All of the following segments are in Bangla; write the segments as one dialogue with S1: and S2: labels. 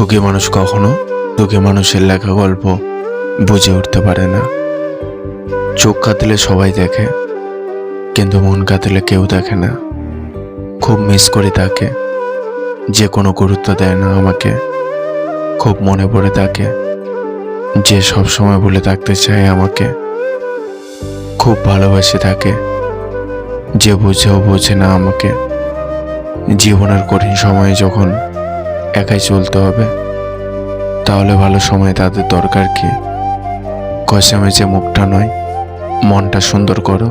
S1: সুখী মানুষ কখনো দুঃখী মানুষের লেখা গল্প বুঝে উঠতে পারে না। চোখ কাতলে সবাই দেখে, কিন্তু মন কাতলে কেউ দেখে না। খুব মিস করি তাকে। যে কোনো গুরুত্ব দেয় না আমাকে। খুব মনে পড়ে তাকে। যে সব সময় বলে থাকতে চায় আমাকে। খুব ভালোবাসে তাকে। যে বুঝেও বোঝে না আমাকে। জীবনের কঠিন সময়ে যখন একাই চলতে হবে। তাহলে ভালো সময় তাদের দরকার কি? কষামেচে মুখটা নয়, মনটা সুন্দর করো।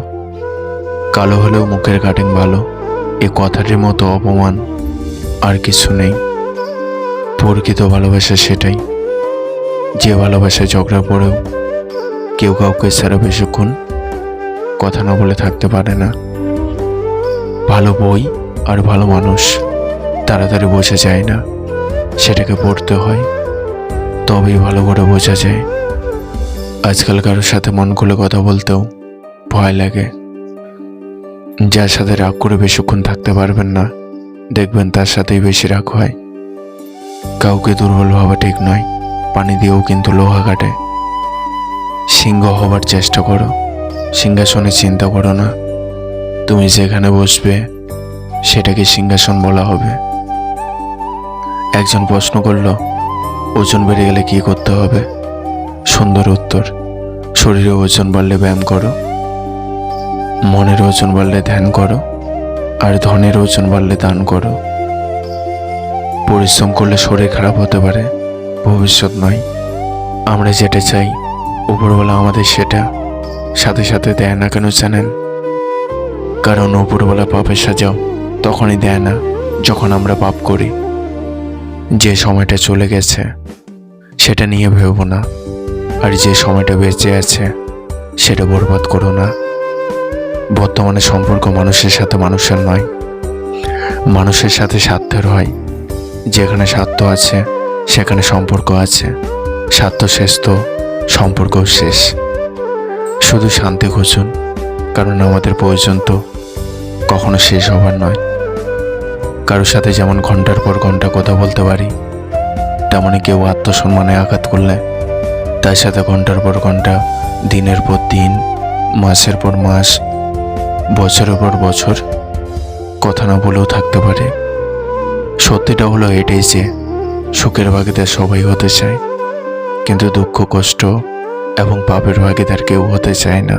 S1: কালো হলেও মুখের কাটিং ভালো। এ কথাটির মতো অপমান আর কিছু নেই। প্রকৃত ভালোবাসা সেটাই। যে ভালোবাসা ঝগড়া পড়েও কেউ কাউকে ছাড়া বেশিক্ষণ কথা না বলে থাকতে পারে না। ভালো বই আর ভালো মানুষ তাড়াতাড়ি বোঝা যায় না। সেটাকে পড়তে হয়, তবেই ভালো করে বোঝা যায়। আজকাল কারোর সাথে মন খুলে কথা বলতেও ভয় লাগে। যার সাথে রাগ করে বেশিক্ষণ থাকতে পারবেন না, দেখবেন তার সাথেই বেশি রাগ হয়। কাউকে দুর্বল ভাবা ঠিক নয়, পানি দিয়েও কিন্তু লোহা কাটে। সিংহ হবার চেষ্টা করো, সিংহাসনে চিন্তা করো না। তুমি যেখানে বসবে, সেটাকে সিংহাসন বলা হবে। একজন প্রশ্ন করল, ওজন বেড়ে গেলে কি করতে হবে? সুন্দর উত্তর, শরীরে ওজন বাড়লে ব্যায়াম করো। মনের ওজন বাড়লে ধ্যান করো, আর ধনের ওজন বাড়লে দান করো। পরিশ্রম করলে শরীর খারাপ হতে পারে, ভবিষ্যৎ নয়। আমরা যেটা চাই, উপরওয়ালা আমাদের সেটা। সাথে সাথে দেয় না কেন জানেন? কারণ উপরওয়ালা পাপের সাজাও, তখনই দেয় না, যখন আমরা পাপ করি। যে সময়টা চলে গেছে, সেটা নিয়ে ভেবো না। আর যে সময়টা বেঁচে আছে, সেটা বরবাদ করো না। বর্তমানে সম্পর্ক মানুষের সাথে মানুষের নয়। মানুষের সাথে স্বার্থের হয়। যেখানে স্বার্থ আছে, সেখানে সম্পর্ক আছে। স্বার্থ শেষ তো সম্পর্কও শেষ। শুধু শান্তি খুঁজুন, কারণ আমাদের প্রয়োজন তো কখনো শেষ হবার নয়। কারোর সাথে যেমন ঘণ্টার পর ঘণ্টা কথা বলতে পারি তেমনই কেউ আত্মসম্মানে আঘাত করলে তার সাথে ঘণ্টার পর ঘণ্টা, দিনের পর দিন, মাসের পর মাস, বছরের পর বছর কথা না বলেও থাকতে পারে। সত্যিটা হলো এটাই যে, সুখের ভাগিদার সবাই হতে চায়, কিন্তু দুঃখ, কষ্ট এবং পাপের ভাগিদার কেউ হতে চায় না।